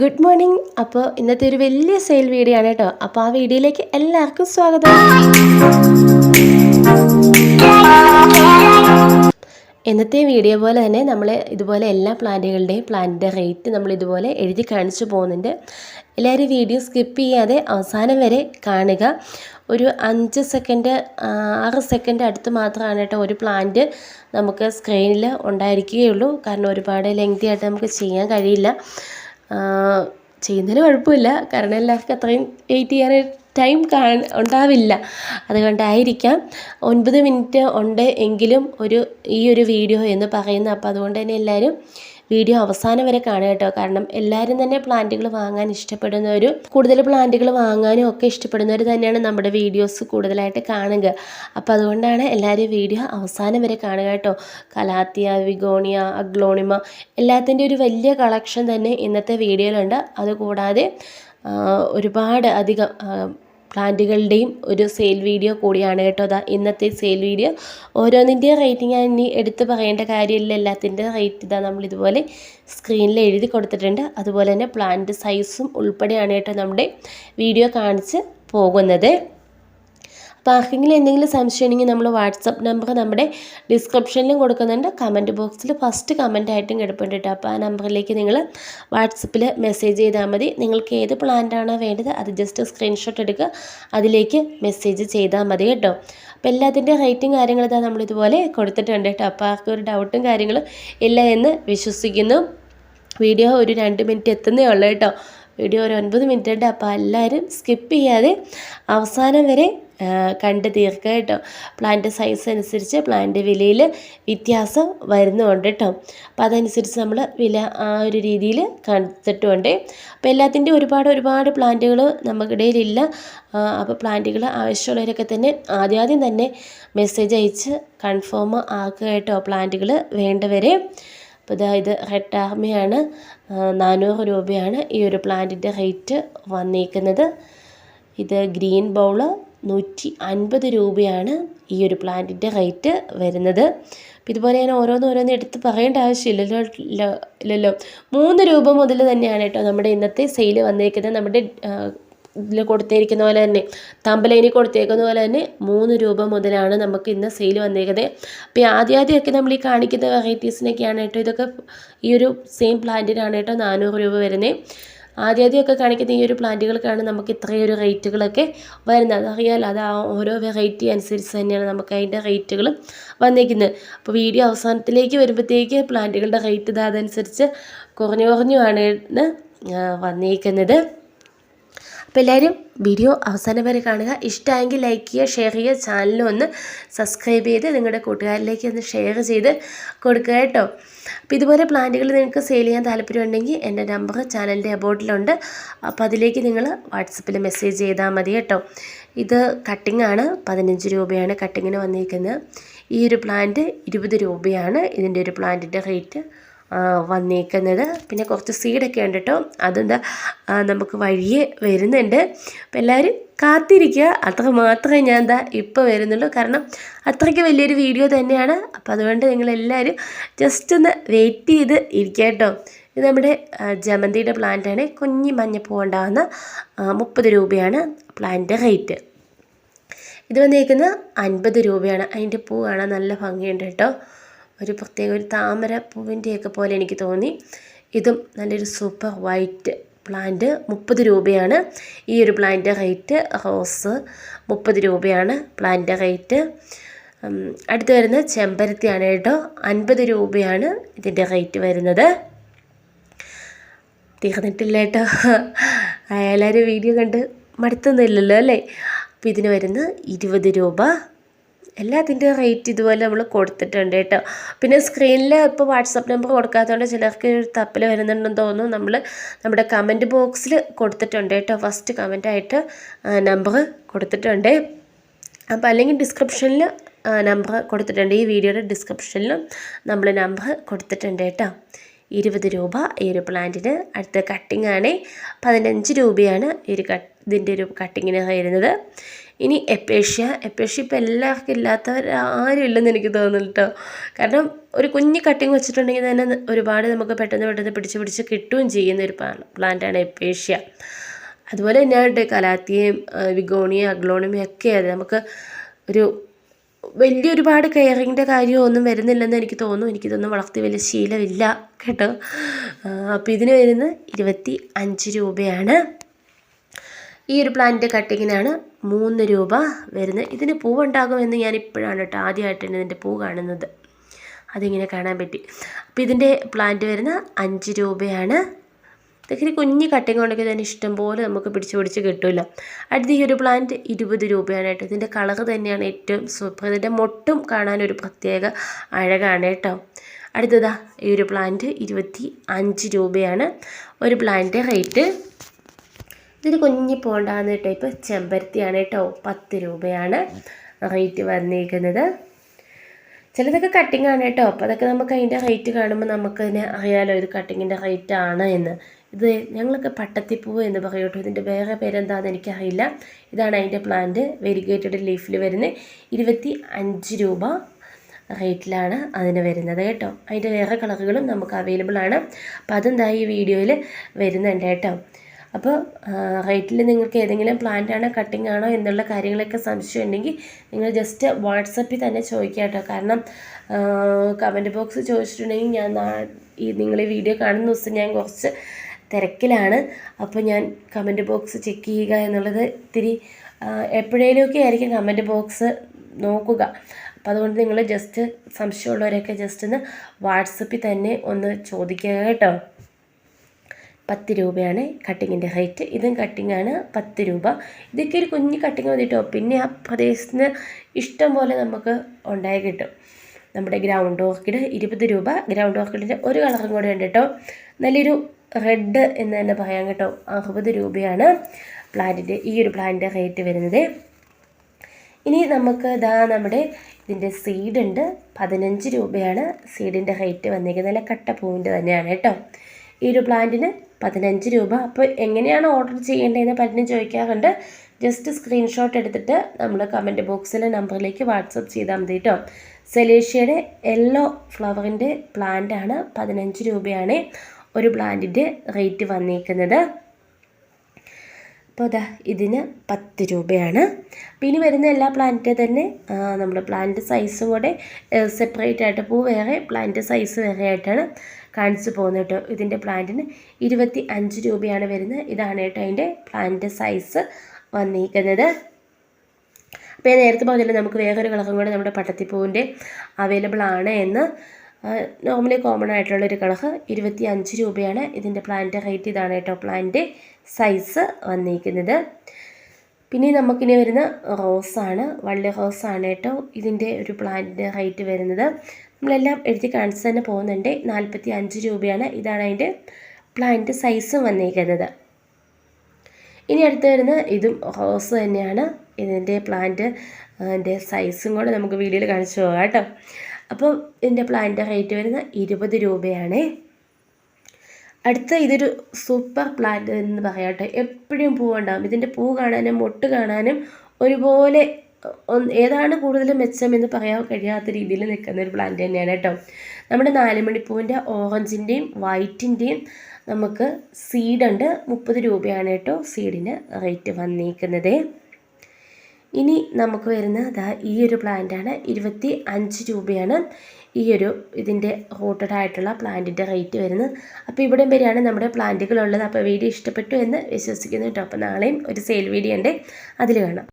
Good morning അപ്പോൾ ഇന്നത്തെ ഒരു വലിയ സെയിൽ വീഡിയോ ആണ് കേട്ടോ. അപ്പോൾ ആ വീഡിയോയിലേക്ക് എല്ലാവർക്കും സ്വാഗതം. ഇന്നത്തെ വീഡിയോ പോലെ തന്നെ നമ്മൾ ഇതുപോലെ എല്ലാ പ്ലാന്റുകളുടെയും പ്ലാന്റിന്റെ റേറ്റ് നമ്മൾ ഇതുപോലെ എഴുതി കാണിച്ചു പോകുന്നുണ്ട്. എല്ലാവരും വീഡിയോ സ്കിപ്പ് ചെയ്യാതെ അവസാനം വരെ കാണുക. ഒരു അഞ്ച് സെക്കൻഡ് ആറ് സെക്കൻഡ് അടുത്ത് മാത്രമാണ് കേട്ടോ ഒരു പ്ലാന്റ് നമുക്ക് സ്ക്രീനിൽ ഉണ്ടായിരിക്കുകയുള്ളൂ. കാരണം ഒരുപാട് ലെങ്തി ആയിട്ട് നമുക്ക് ചെയ്യാൻ കഴിയില്ല. ചെയ്യുന്നതിന് കുഴപ്പമില്ല. കാരണം എല്ലാവർക്കും അത്രയും വെയിറ്റ് ചെയ്യാൻ ടൈം കാ ഉണ്ടാവില്ല. അതുകൊണ്ടായിരിക്കാം ഒൻപത് മിനിറ്റ് ഉണ്ട് എങ്കിലും ഒരു ഈ ഒരു വീഡിയോ എന്ന് പറയുന്നത്. അപ്പോൾ അതുകൊണ്ട് തന്നെ എല്ലാവരും വീഡിയോ അവസാനം വരെ കാണുക കേട്ടോ. കാരണം എല്ലാവരും തന്നെ പ്ലാന്റുകൾ വാങ്ങാൻ ഇഷ്ടപ്പെടുന്നവർ കൂടുതൽ പ്ലാന്റുകൾ വാങ്ങാനും ഒക്കെ ഇഷ്ടപ്പെടുന്നവർ തന്നെയാണ് നമ്മുടെ വീഡിയോസ് കൂടുതലായിട്ട് കാണുക. അപ്പോൾ അതുകൊണ്ടാണ് എല്ലാവരും വീഡിയോ അവസാനം വരെ കാണുക കേട്ടോ. കലാത്തിയ വിഗോണിയ അഗ്ലോണിമ എല്ലാത്തിന്റെ ഒരു വലിയ കളക്ഷൻ തന്നെ ഇന്നത്തെ വീഡിയോയിലുണ്ട്. അതുകൂടാതെ ഒരുപാട് അധികം പ്ലാന്റുകളുടെയും ഒരു സെയിൽ വീഡിയോ കൂടിയാണ് കേട്ടോ. അതാ ഇന്നത്തെ സെയിൽ വീഡിയോ ഓരോന്നിന്റെയും റേറ്റ് ഞാൻ ഇനി എടുത്ത് പറയേണ്ട കാര്യമില്ല. എല്ലാത്തിന്റെ റേറ്റ് ഇതാ നമ്മളിതുപോലെ സ്ക്രീനിൽ എഴുതി കൊടുത്തിട്ടുണ്ട്. അതുപോലെ തന്നെ പ്ലാന്റ് സൈസും ഉൾപ്പെടെയാണ് കേട്ടോ നമ്മുടെ വീഡിയോ കാണിച്ച് പോകുന്നത്. ആർക്കെങ്കിലും എന്തെങ്കിലും സംശയം ഉണ്ടെങ്കിൽ നമ്മൾ വാട്സപ്പ് നമ്പർ നമ്മുടെ ഡിസ്ക്രിപ്ഷനിലും കൊടുക്കുന്നുണ്ട്. കമന്റ് ബോക്സിൽ ഫസ്റ്റ് കമന്റ് ആയിട്ടും കിടപ്പുണ്ട് കേട്ടോ അപ്പോൾ ആ നമ്പറിലേക്ക് നിങ്ങൾ വാട്സപ്പിൽ മെസ്സേജ് ചെയ്താൽ മതി. നിങ്ങൾക്ക് ഏത് പ്ലാന്റാണോ വേണ്ടത് അത് ജസ്റ്റ് സ്ക്രീൻഷോട്ട് എടുക്കുക. അതിലേക്ക് മെസ്സേജ് ചെയ്താൽ മതി കേട്ടോ. അപ്പോൾ എല്ലാത്തിന്റെ റേറ്റും കാര്യങ്ങളും ഇതാ നമ്മളിതുപോലെ കൊടുത്തിട്ടുണ്ട് കേട്ടോ അപ്പോൾ ആർക്കും ഒരു ഡൗട്ടും കാര്യങ്ങളും ഇല്ല എന്ന് വിശ്വസിക്കുന്നു. വീഡിയോ ഒരു രണ്ട് മിനിറ്റ് എത്തുന്നേ ഉള്ളൂ കേട്ടോ വീഡിയോ ഒരു ഒൻപത് മിനിറ്റ് ഉണ്ട്. അപ്പോൾ എല്ലാവരും സ്കിപ്പ് ചെയ്യാതെ അവസാനം വരെ കണ്ട് തീർക്കുക കേട്ടോ. പ്ലാന്റ് സൈസ് അനുസരിച്ച് പ്ലാന്റ് വിലയിൽ വ്യത്യാസം വരുന്നുണ്ട് കേട്ടോ. അപ്പോൾ അതനുസരിച്ച് നമ്മൾ വില ആ ഒരു രീതിയിൽ കണ്ടിട്ടുണ്ട് അപ്പോൾ എല്ലാത്തിന്റെയും ഒരുപാട് ഒരുപാട് പ്ലാന്റുകൾ നമുക്കിടയിലില്ല അപ്പോൾ പ്ലാന്റുകൾ ആവശ്യമുള്ളവരൊക്കെ തന്നെ ആദ്യാദ്യം തന്നെ മെസ്സേജ് അയച്ച് കൺഫേം ആക്കുക കേട്ടോ പ്ലാന്റുകൾ വേണ്ടവരെ. അപ്പോൾ ഇതാ ഇത് റെഡ് ആർമിയാണ് നാനൂറ് രൂപയാണ് ഈ ഒരു പ്ലാന്റിന്റെ റേറ്റ് വന്നിരിക്കുന്നത് ഇത് ഗ്രീൻ ബൗൾ നൂറ്റി അൻപത് രൂപയാണ് ഈ ഒരു പ്ലാന്റിന്റെ റേറ്റ് വരുന്നത്. അപ്പം ഇതുപോലെ ഞാൻ ഓരോന്ന് ഓരോന്ന് എടുത്ത് പറയേണ്ട ആവശ്യമില്ലല്ലോ ഇല്ലല്ലോ മൂന്ന് രൂപ മുതൽ തന്നെയാണ് കേട്ടോ നമ്മുടെ ഇന്നത്തെ സെയിൽ വന്നിരിക്കുന്നത് നമ്മുടെ ഇതിൽ കൊടുത്തിരിക്കുന്ന പോലെ തന്നെ തമ്പലൈനി കൊടുത്തേക്കുന്ന പോലെ തന്നെ മൂന്ന് രൂപ മുതലാണ് നമുക്ക് ഇന്ന് സെയിൽ വന്നേക്കുന്നത്. അപ്പോൾ ആദ്യം ആദ്യമൊക്കെ നമ്മൾ ഈ കാണിക്കുന്ന വെറൈറ്റീസിനൊക്കെയാണ് കേട്ടോ ഇതൊക്കെ ഈ ഒരു സെയിം പ്ലാന്റിനാണ് കേട്ടോ നാനൂറ് രൂപ വരുന്നത്. ആദ്യമൊക്കെ കാണിക്കുന്ന ഈ ഒരു പ്ലാന്റുകൾക്കാണ് നമുക്ക് ഇത്രയും ഒരു റേറ്റുകളൊക്കെ വരുന്നത്. അതറിയാലോ അത് ഓരോ വെറൈറ്റി അനുസരിച്ച് തന്നെയാണ് നമുക്ക് അതിന്റെ റേറ്റുകൾ വന്നിരിക്കുന്നത്. അപ്പോൾ വീഡിയോ അവസാനത്തിലേക്ക് വരുമ്പോഴത്തേക്ക് പ്ലാന്റുകളുടെ റേറ്റ് ഇതാതനുസരിച്ച് കുറഞ്ഞു കുറഞ്ഞു കുറഞ്ഞുമാണ് വന്നിരിക്കുന്നത്. അപ്പോൾ എല്ലാവരും വീഡിയോ അവസാനം വരെ കാണുക. ഇഷ്ടമായെങ്കിൽ ലൈക്ക് ചെയ്യുക ഷെയർ ചെയ്യുക ചാനലും ഒന്ന് സബ്സ്ക്രൈബ് ചെയ്ത് നിങ്ങളുടെ കൂട്ടുകാരിലേക്ക് ഒന്ന് ഷെയർ ചെയ്ത് കൊടുക്കുക കേട്ടോ. അപ്പോൾ ഇതുപോലെ പ്ലാന്റുകൾ നിങ്ങൾക്ക് സെയിൽ ചെയ്യാൻ താല്പര്യമുണ്ടെങ്കിൽ എന്റെ നമ്പർ ചാനലിന്റെ അബോട്ടിലുണ്ട് അപ്പോൾ അതിലേക്ക് നിങ്ങൾ വാട്സപ്പിൽ മെസ്സേജ് ചെയ്താൽ മതി കേട്ടോ. ഇത് കട്ടിംഗ് ആണ്. പതിനഞ്ച് രൂപയാണ് കട്ടിങ്ങിന് വന്നിരിക്കുന്നത്. ഈ ഒരു പ്ലാന്റ് ഇരുപത് രൂപയാണ്. ഇതിന്റെ ഒരു പ്ലാന്റിന്റെ റേറ്റ് വന്നേക്കുന്നത്. പിന്നെ കുറച്ച് സീഡൊക്കെ ഉണ്ട് കേട്ടോ അതെന്താ നമുക്ക് വഴിയെ വരുന്നുണ്ട്. അപ്പം എല്ലാവരും കാത്തിരിക്കുക. അത്ര മാത്രമേ ഞാൻ എന്താ ഇപ്പോൾ വരുന്നുള്ളൂ. കാരണം അത്രയ്ക്ക് വലിയൊരു വീഡിയോ തന്നെയാണ്. അപ്പോൾ അതുകൊണ്ട് നിങ്ങളെല്ലാവരും ജസ്റ്റ് ഒന്ന് വെയിറ്റ് ചെയ്ത് ഇരിക്കുക കേട്ടോ. ഇത് നമ്മുടെ ജമന്തിയുടെ പ്ലാന്റാണ് കുഞ്ഞി മഞ്ഞപ്പൂ ഉണ്ടാകുന്ന മുപ്പത് രൂപയാണ് പ്ലാന്റ് റേറ്റ് ഇത് വന്നേക്കുന്നത് അൻപത് രൂപയാണ്. അതിന്റെ പൂ കാണാൻ നല്ല ഭംഗിയുണ്ട് കേട്ടോ. ഒരു പ്രത്യേക ഒരു താമര പൂവിന്റെയൊക്കെ പോലെ എനിക്ക് തോന്നി. ഇതും നല്ലൊരു സൂപ്പർ വൈറ്റ് പ്ലാന്റ്. മുപ്പത് രൂപയാണ്. ഈ ഒരു പ്ലാന്റിന്റെ റേറ്റ് റോസ് മുപ്പത് രൂപയാണ് പ്ലാന്റിന്റെ റേറ്റ്. അടുത്ത് വരുന്ന ചെമ്പരത്തിയാണ് കേട്ടോ. അൻപത് രൂപയാണ് ഇതിന്റെ റേറ്റ് വരുന്നത്. തീർന്നിട്ടില്ല കേട്ടോ. എല്ലാവരും വീഡിയോ കണ്ട് മടുത്തൊന്നുമില്ലല്ലോ അല്ലേ? അപ്പോൾ ഇതിന് വരുന്ന ഇരുപത് രൂപ. എല്ലാത്തിന്റെ റേറ്റ് ഇതുപോലെ നമ്മൾ കൊടുത്തിട്ടുണ്ട് കേട്ടോ. പിന്നെ സ്ക്രീനിൽ ഇപ്പോൾ വാട്സപ്പ് നമ്പർ കൊടുക്കാത്തതുകൊണ്ട് ചിലർക്ക് ഒരു തപ്പൽ വരുന്നുണ്ടെന്ന് തോന്നുന്നു. നമ്മൾ നമ്മുടെ കമന്റ് ബോക്സിൽ കൊടുത്തിട്ടുണ്ട് കേട്ടോ. ഫസ്റ്റ് കമന്റായിട്ട് നമ്പർ കൊടുത്തിട്ടുണ്ട്. അപ്പോൾ അല്ലെങ്കിൽ ഡിസ്ക്രിപ്ഷനിൽ നമ്പർ കൊടുത്തിട്ടുണ്ട്. ഈ വീഡിയോയുടെ ഡിസ്ക്രിപ്ഷനിലും നമ്മൾ നമ്പർ കൊടുത്തിട്ടുണ്ട് കേട്ടോ. ഇരുപത് രൂപ ഈ ഒരു പ്ലാന്റിന് അടുത്ത കട്ടിംഗ് ആണ് പതിനഞ്ച് രൂപയാണ് ഈ ഒരു കട്ട് ഇതിന്റെ ഒരു കട്ടിങ്ങിന് വരുന്നത്. ഇനി എപ്പേഷ്യ എപ്പേഷ്യ ഇപ്പം എല്ലാവർക്കും ഇല്ലാത്തവർ ആരും ഇല്ലെന്ന് എനിക്ക് തോന്നുന്നു കേട്ടോ കാരണം ഒരു കുഞ്ഞ് കട്ടിങ് വെച്ചിട്ടുണ്ടെങ്കിൽ തന്നെ ഒരുപാട് നമുക്ക് പെട്ടെന്ന് പെട്ടെന്ന് പിടിച്ച് പിടിച്ച് കിട്ടുകയും ചെയ്യുന്ന ഒരു പ്ലാന്റാണ് എപ്പേഷ്യ. അതുപോലെ തന്നെയാണ് കലാത്തിയും വിഗോണിയും അഗ്ലോണിയും ഒക്കെ നമുക്ക് ഒരു വലിയ ഒരുപാട് കെയറിങ്ങിന്റെ കാര്യമൊന്നും വരുന്നില്ലെന്ന് എനിക്ക് തോന്നുന്നു. എനിക്കിതൊന്നും വളർത്തി വലിയ ശീലമില്ല കേട്ടോ. അപ്പോൾ ഇതിന് വരുന്നത് ഇരുപത്തി അഞ്ച് രൂപയാണ്. ഈ ഒരു പ്ലാന്റിന്റെ കട്ടിങ്ങിനാണ് മൂന്ന് രൂപ വരുന്നത്. ഇതിന് പൂവുണ്ടാകുമെന്ന് ഞാൻ ഇപ്പോഴാണ് കേട്ടോ ആദ്യമായിട്ടാണ് ഇതിന്റെ പൂ കാണുന്നത്. അതിങ്ങനെ കാണാൻ പറ്റി. അപ്പോൾ ഇതിന്റെ പ്ലാന്റ് വരുന്ന അഞ്ച് രൂപയാണ്. ഇതൊക്കെ കുഞ്ഞ് കട്ടിങ് കൊണ്ടൊക്കെ തന്നെ ഇഷ്ടം പോലെ നമുക്ക് പിടിച്ച് പിടിച്ച് കിട്ടില്ല. അടുത്ത ഈ ഒരു പ്ലാന്റ് ഇരുപത് രൂപയാണ് കേട്ടോ. ഇതിന്റെ കളർ തന്നെയാണ് ഏറ്റവും സൂപ്പർ ഇതിന്റെ മൊട്ടും കാണാൻ ഒരു പ്രത്യേക അഴകാണ് കേട്ടോ. അടുത്തതാ ഈ ഒരു പ്ലാന്റ് ഇരുപത്തി അഞ്ച് രൂപയാണ്. ഒരു പ്ലാന്റ് റേറ്റ് ഇതിന് കുഞ്ഞി പോണ്ടാന്ന് കേട്ടോ. ഇപ്പോൾ ചെമ്പരത്തിയാണ് കേട്ടോ. പത്ത് രൂപയാണ് റേറ്റ് വന്നിരിക്കുന്നത് ചിലതൊക്കെ കട്ടിങ് ആണ് കേട്ടോ. അപ്പോൾ അതൊക്കെ നമുക്ക് അതിന്റെ റേറ്റ് കാണുമ്പോൾ നമുക്ക് തന്നെ അറിയാലോ ഇത് കട്ടിങ്ങിന്റെ റേറ്റ് ആണ് എന്ന്. ഇത് ഞങ്ങളൊക്കെ പട്ടത്തിപ്പൂവ് എന്ന് പറയൂട്ടോ ഇതിന്റെ വേറെ പേരെന്താണെന്ന് എനിക്കറിയില്ല. ഇതാണ് അതിന്റെ പ്ലാന്റ് വെരിഗേറ്റഡ് ലീഫിൽ വരുന്നത് ഇരുപത്തി അഞ്ച് രൂപ റേറ്റിലാണ് അതിന് വരുന്നത് കേട്ടോ. അതിന്റെ വേറെ കളറുകളും നമുക്ക് അവൈലബിൾ ആണ്. അപ്പോൾ അതെന്താ ഈ വീഡിയോയിൽ വരുന്നുണ്ട് കേട്ടോ. അപ്പോൾ റേറ്റിൽ നിങ്ങൾക്ക് ഏതെങ്കിലും പ്ലാന്റ് ആണോ കട്ടിംഗ് ആണോ എന്നുള്ള കാര്യങ്ങളൊക്കെ സംശയം ഉണ്ടെങ്കിൽ നിങ്ങൾ ജസ്റ്റ് വാട്സപ്പിൽ തന്നെ ചോദിക്കുക കേട്ടോ. കാരണം കമന്റ് ബോക്സ് ചോദിച്ചിട്ടുണ്ടെങ്കിൽ ഞാൻ ഈ നിങ്ങൾ ഈ വീഡിയോ കാണുന്ന ദിവസം ഞാൻ കുറച്ച് തിരക്കിലാണ്. അപ്പോൾ ഞാൻ കമന്റ് ബോക്സ് ചെക്ക് ചെയ്യുക എന്നുള്ളത് ഇത്തിരി എപ്പോഴേലൊക്കെ ആയിരിക്കും കമന്റ് ബോക്സ് നോക്കുക. അപ്പോൾ അതുകൊണ്ട് നിങ്ങൾ ജസ്റ്റ് സംശയമുള്ളവരൊക്കെ ജസ്റ്റ് ഒന്ന് വാട്സപ്പിൽ തന്നെ ഒന്ന് ചോദിക്കുക കേട്ടോ. പത്ത് രൂപയാണ് കട്ടിങ്ങിന്റെ റേറ്റ് ഇതും കട്ടിങ്ങാണ് പത്ത് രൂപ. ഇതൊക്കെ ഒരു കുഞ്ഞ് കട്ടിങ് മതി കേട്ടോ പിന്നെ ആ പ്രദേശത്തിന് ഇഷ്ടം പോലെ നമുക്ക് ഉണ്ടായി കിട്ടും. നമ്മുടെ ഗ്രൗണ്ട് ഓർക്കിഡ് ഇരുപത് രൂപ. ഗ്രൗണ്ട് ഓർക്കിഡിന്റെ ഒരു കളറും കൂടെ ഉണ്ട് കേട്ടോ നല്ലൊരു റെഡ് എന്ന് തന്നെ പറയാം കേട്ടോ. അറുപത് രൂപയാണ് പ്ലാന്റിന്റെ ഈ ഒരു പ്ലാന്റിന്റെ റേറ്റ് വരുന്നത്. ഇനി നമുക്ക് ഇതാ നമ്മുടെ ഇതിന്റെ സീഡുണ്ട് പതിനഞ്ച് രൂപയാണ് സീഡിന്റെ റേറ്റ് വന്നിരിക്കുന്നത് നല്ല കട്ട പൂവിന്റെ തന്നെയാണ് കേട്ടോ ഈ ഒരു പ്ലാന്റിന് പതിനഞ്ച് രൂപ. അപ്പോൾ എങ്ങനെയാണ് ഓർഡർ ചെയ്യേണ്ടതെന്ന് പലരും ചോദിക്കാറുണ്ട്. ജസ്റ്റ് സ്ക്രീൻഷോട്ട് എടുത്തിട്ട് നമ്മൾ കമന്റ് ബോക്സിലെ നമ്പറിലേക്ക് വാട്സപ്പ് ചെയ്താൽ മതി കേട്ടോ സെലേഷ്യയുടെ യെല്ലോ ഫ്ലവറിന്റെ പ്ലാന്റാണ് പതിനഞ്ച് രൂപയാണ് ഒരു പ്ലാന്റിന്റെ റേറ്റ് വന്നിരിക്കുന്നത് അപ്പോൾ അതാ ഇതിന് പത്ത് രൂപയാണ്. പിന്നെ വരുന്ന എല്ലാ പ്ലാന്റിന്റെ തന്നെ നമ്മുടെ പ്ലാന്റ് സൈസും കൂടെ സെപ്പറേറ്റ് ആയിട്ട് പൂ വേറെ പ്ലാന്റ് സൈസ് വേറെ ആയിട്ടാണ് കാണിച്ചു പോകുന്നത് കേട്ടോ. ഇതിന്റെ പ്ലാന്റിന് ഇരുപത്തി അഞ്ച് രൂപയാണ് വരുന്നത്. ഇതാണ് കേട്ടോ അതിന്റെ പ്ലാന്റ് സൈസ് വന്നിരിക്കുന്നത്. അപ്പോൾ ഞാൻ നേരത്തെ പറഞ്ഞില്ല നമുക്ക് വേറൊരു കളറും കൂടെ നമ്മുടെ പട്ടത്തിപ്പൂവിന്റെ അവൈലബിൾ ആണ് എന്ന്. നോർമലി കോമൺ ആയിട്ടുള്ളൊരു കളർ ഇരുപത്തി അഞ്ച് രൂപയാണ്. ഇതിന്റെ പ്ലാന്റ് റേറ്റ് ഇതാണ് കേട്ടോ. പ്ലാന്റ് സൈസ് വന്നിരിക്കുന്നത്. പിന്നെ നമുക്കിനി വരുന്ന റോസാണ് വള്ളി റോസാണ് കേട്ടോ. ഇതിന്റെ ഒരു പ്ലാന്റിന്റെ റേറ്റ് വരുന്നത്. നമ്മളെല്ലാം എഴുതി കാണിച്ച് തന്നെ പോകുന്നുണ്ട്. നാൽപ്പത്തി അഞ്ച് രൂപയാണ്. ഇതാണ് അതിന്റെ പ്ലാന്റ് സൈസും വന്നിരിക്കുന്നത്. ഇനി അടുത്ത് വരുന്ന ഇതും റോസ് തന്നെയാണ്. ഇതിന്റെ പ്ലാന്റ് സൈസും കൂടെ നമുക്ക് വീഡിയോയിൽ കാണിച്ചു പോകാം കേട്ടോ. അപ്പോൾ ഇതിന്റെ പ്ലാന്റിന്റെ റേറ്റ് വരുന്നത് ഇരുപത് രൂപയാണ്. അടുത്ത ഇതൊരു സൂപ്പർ പ്ലാന്റ് എന്ന് പറയാട്ടെ. എപ്പോഴും പൂവുണ്ടാകും ഇതിന്റെ പൂ കാണാനും മൊട്ട് കാണാനും ഒരുപോലെ ഏതാണ് കൂടുതൽ മെച്ചം എന്ന് പറയാൻ കഴിയാത്ത രീതിയിൽ നിൽക്കുന്ന ഒരു പ്ലാന്റ് തന്നെയാണ് കേട്ടോ നമ്മുടെ നാലുമണിപ്പൂവിന്റെ ഓറഞ്ചിന്റെയും വൈറ്റിന്റെയും നമുക്ക് സീഡുണ്ട് മുപ്പത് രൂപയാണ് കേട്ടോ സീഡിന് റേറ്റ് വന്നിരിക്കുന്നത് ഇനി നമുക്ക് വരുന്ന അതാ ഈ ഒരു പ്ലാന്റാണ് ഇരുപത്തി അഞ്ച് രൂപയാണ് ഈ ഒരു ഇതിന്റെ ഹോട്ടഡ് ആയിട്ടുള്ള പ്ലാന്റിന്റെ റേറ്റ് വരുന്നത്. അപ്പോൾ ഇവിടം വരെയാണ് നമ്മുടെ പ്ലാന്റുകളുള്ളത് അപ്പോൾ വീഡിയോ ഇഷ്ടപ്പെട്ടു എന്ന് വിശ്വസിക്കുന്നു കേട്ടോ. അപ്പോൾ നാളെയും ഒരു സെയിൽ വീഡിയോ ഉണ്ട്. അതിൽ കാണാം.